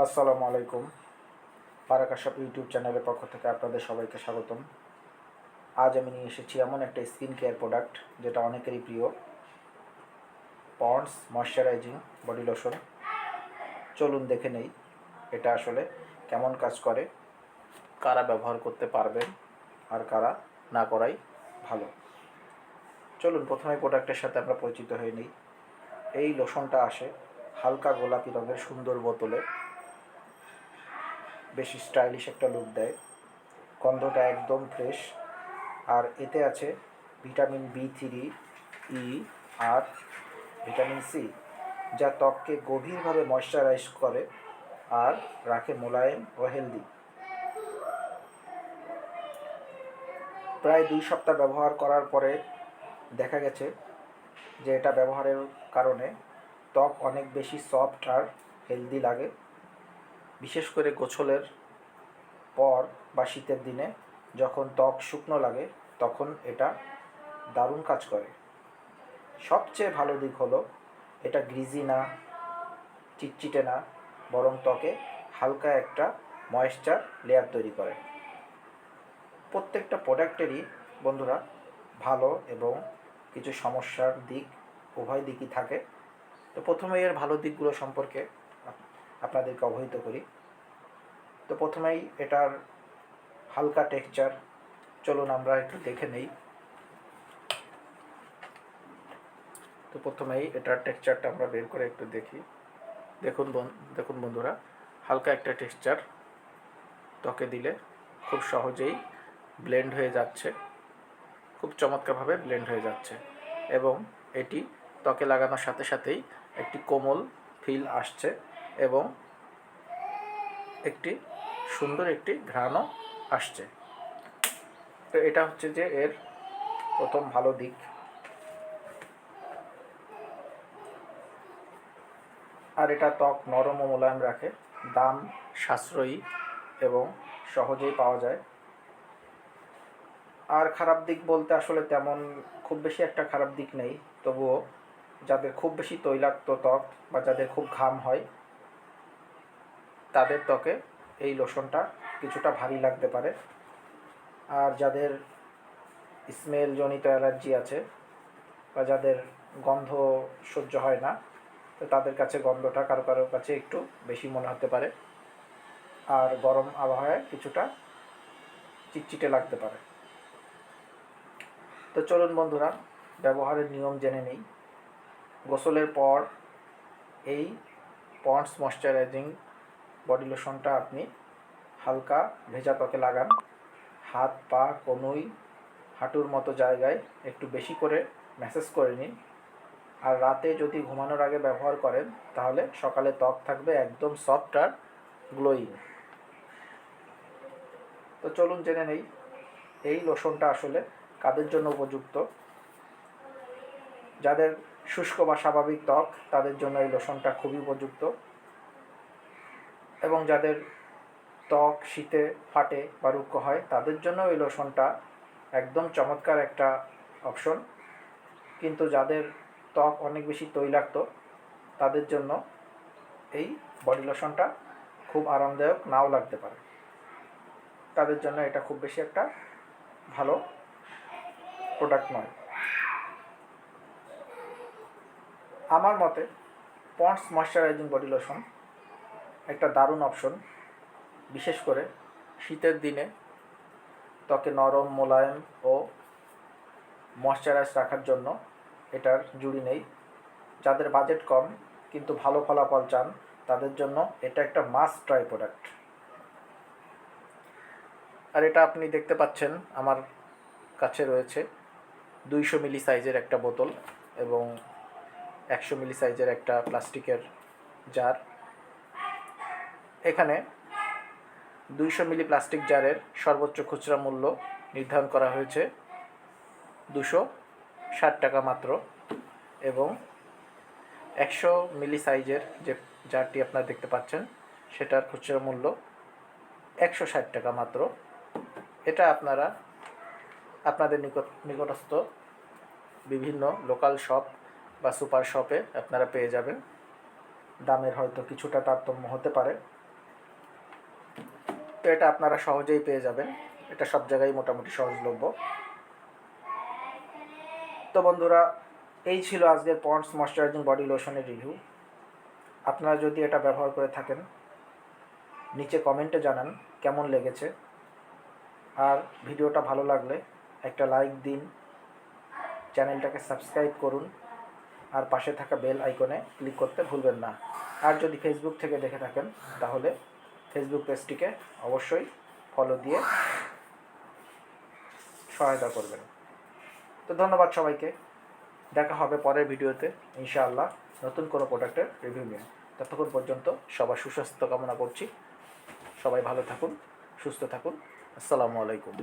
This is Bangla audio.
আসসালামু আলাইকুম। পারাকাশাপ ইউটিউব চ্যানেলের পক্ষ থেকে আপনাদের সবাইকে স্বাগতম। আজ আমি নিয়ে এসেছি এমন একটা স্কিন কেয়ার প্রোডাক্ট, যেটা অনেকেরই প্রিয়। Pond's, moisturising, body lotion. চলুন দেখে নেই এটা আসলে কেমন কাজ করে, কারা ব্যবহার করতে পারবেন আর কারা না করাই ভালো। চলুন প্রথমে প্রোডাক্টের সাথে আমরা পরিচিত হয়ে নিই। এই লোশনটা আসে হালকা গোলাপি রঙের সুন্দর বোতলে। বেশি স্টাইলিশ একটা লুক দেয়। গন্ধটা একদম ফ্রেশ আর এতে আছে ভিটামিন বি থ্রি ই আর ভিটামিন সি যা ত্বককে গভীরভাবে ময়শ্চারাইজ করে আর রাখে মোলায়েম ও হেলদি প্রায় দুই সপ্তাহ ব্যবহার করার পরে দেখা গেছে যে এটা ব্যবহারের কারণে ত্বক অনেক বেশি সফট আর হেলদি লাগে। বিশেষ করে গোছলের পর বা শীতের দিনে যখন ত্বক শুকনো লাগে, তখন এটা দারুণ কাজ করে। সবচেয়ে ভালো দিক হলো, এটা গ্রিজি না, চিটচিটে না, বরং ত্বকে হালকা একটা ময়েশ্চার লেয়ার তৈরি করে। প্রত্যেকটা প্রোডাক্টেরই বন্ধুরা ভালো এবং কিছু সমস্যার দিক, উভয় দিকই থাকে। তো প্রথমে এর ভালো দিকগুলো সম্পর্কে আপনাদেরকে অবহিত করি। তো প্রথমেই এটার হালকা টেক্সচার চলুন আমরা একটু দেখে নেই। তো প্রথমেই এটার টেক্সচারটা আমরা বের করে একটু দেখি। দেখুন দেখুন বন্ধুরা, হালকা একটা টেক্সচার ত্বকে দিলে খুব সহজেই ব্লেন্ড হয়ে যাচ্ছে, খুব চমৎকারভাবে ব্লেন্ড হয়ে যাচ্ছে এবং এটি ত্বকে লাগানোর সাথে সাথেই একটি কোমল ফিল আসছে। এবং একটি সুন্দর একটি ঘ্রাণও আসছে। তো এটা হচ্ছে যে এর প্রথম ভালো দিক। আর এটা ত্বক নরম ও মোলায়েম রাখে, দাম সাশ্রয়ী এবং সহজেই পাওয়া যায়। আর খারাপ দিক বলতে আসলে তেমন খুব বেশি একটা খারাপ দিক নেই, তবুও যাদের খুব বেশি তৈলাক্ত ত্বক বা যাদের খুব ঘাম হয় তাদের ত্বকে এই লোশনটা কিছুটা ভারী লাগতে পারে। আর যাদের স্মেল জনিত অ্যালার্জি আছে বা যাদের গন্ধ সহ্য হয় না, তো তাদের কাছে গন্ধটা কারও কারোর কাছে একটু বেশি মনে হতে পারে। আর গরম আবহাওয়ায় কিছুটা চিটচিটে লাগতে পারে। তো চলুন বন্ধুরা, ব্যবহারের নিয়ম জেনে নেই। গোসলের পর এই পন্ডস ময়শ্চারাইজিং বডি লোশনটা আপনি হালকা ভেজা ত্বকে লাগান। হাত, পা, কনুই, হাঁটুর মতো জায়গায় একটু বেশি করে ম্যাসেজ করে নিন। আর রাতে যদি ঘুমানোর আগে ব্যবহার করেন, তাহলে সকালে ত্বক থাকবে একদম সফট আর গ্লোয়িং তো চলুন জেনে নেই, এই লোশনটা আসলে কাদের জন্য উপযুক্ত? যাদের শুষ্ক বা স্বাভাবিক ত্বক, তাদের জন্য এই লোশনটা খুবই উপযুক্ত। এবং যাদের ত্বক শীতে ফাটে বা রুক্ষ হয়, তাদের জন্য এই লোশনটা একদম চমৎকার একটা অপশন কিন্তু যাদের ত্বক অনেক বেশি তৈলাক্ত, তাদের জন্য এই বডি লোশনটা খুব আরামদায়ক, নাও লাগতে পারে। তাদের জন্য এটা খুব বেশি একটা ভালো প্রোডাক্ট নয়। আমার মতে, পন্ডস ময়শ্চারাইজিং বডি লোশন একটা দারুণ অপশন বিশেষ করে শীতের দিনে ত্বকে নরম মোলায়েম ও ময়শ্চারাইজ রাখার জন্য এটার জুড়ি নেই। যাদের বাজেট কম কিন্তু ভালো ফলাফল চান, তাদের জন্য এটা একটা মাস্ট ট্রাই প্রোডাক্ট আর এটা আপনি দেখতে পাচ্ছেন, আমার কাছে রয়েছে দুইশো মিলি সাইজের একটা বোতল এবং একশো মিলি সাইজের একটা প্লাস্টিকের জার। এখানে দুইশো মিলি প্লাস্টিক জারের সর্বোচ্চ খুচরা মূল্য নির্ধারণ করা হয়েছে। দুশো ষাট টাকা মাত্র এবং একশো মিলি সাইজের যে জারটি আপনারা দেখতে পাচ্ছেন, সেটার খুচরা মূল্য একশো ষাট টাকা মাত্র। এটা আপনারা আপনাদের নিকট, নিকটস্থ বিভিন্ন লোকাল শপ বা সুপার শপে আপনারা পেয়ে যাবেন। দামের হয়তো কিছুটা তারতম্য হতে পারে। তো এটা আপনারা সহজেই পেয়ে যাবেন। এটা সব জায়গায় মোটামুটি সহজলভ্য। তো বন্ধুরা, এই ছিল আজকের পন্ডস ময়শ্চারাইজিং বডি লোশনের রিভিউ। আপনারা যদি এটা ব্যবহার করে থাকেন, নিচে কমেন্টে জানান কেমন লেগেছে। আর ভিডিওটা ভালো লাগলে একটা লাইক দিন, চ্যানেলটাকে সাবস্ক্রাইব করুন, আর পাশে থাকা বেল আইকনে ক্লিক করতে ভুলবেন না। আর যদি ফেসবুক থেকে দেখে থাকেন, তাহলে ফেসবুক পেজটিকে অবশ্যই ফলো দিয়ে সহায়তা করবেন। তো ধন্যবাদ সবাইকে। দেখা হবে পরের ভিডিওতে। ইনশাআল্লাহ নতুন কোনো প্রোডাক্টের রিভিউ নিয়ে। ততক্ষণ পর্যন্ত সবার সুস্বাস্থ্য কামনা করছি। সবাই ভালো থাকুন, সুস্থ থাকুন। আসসালামু আলাইকুম।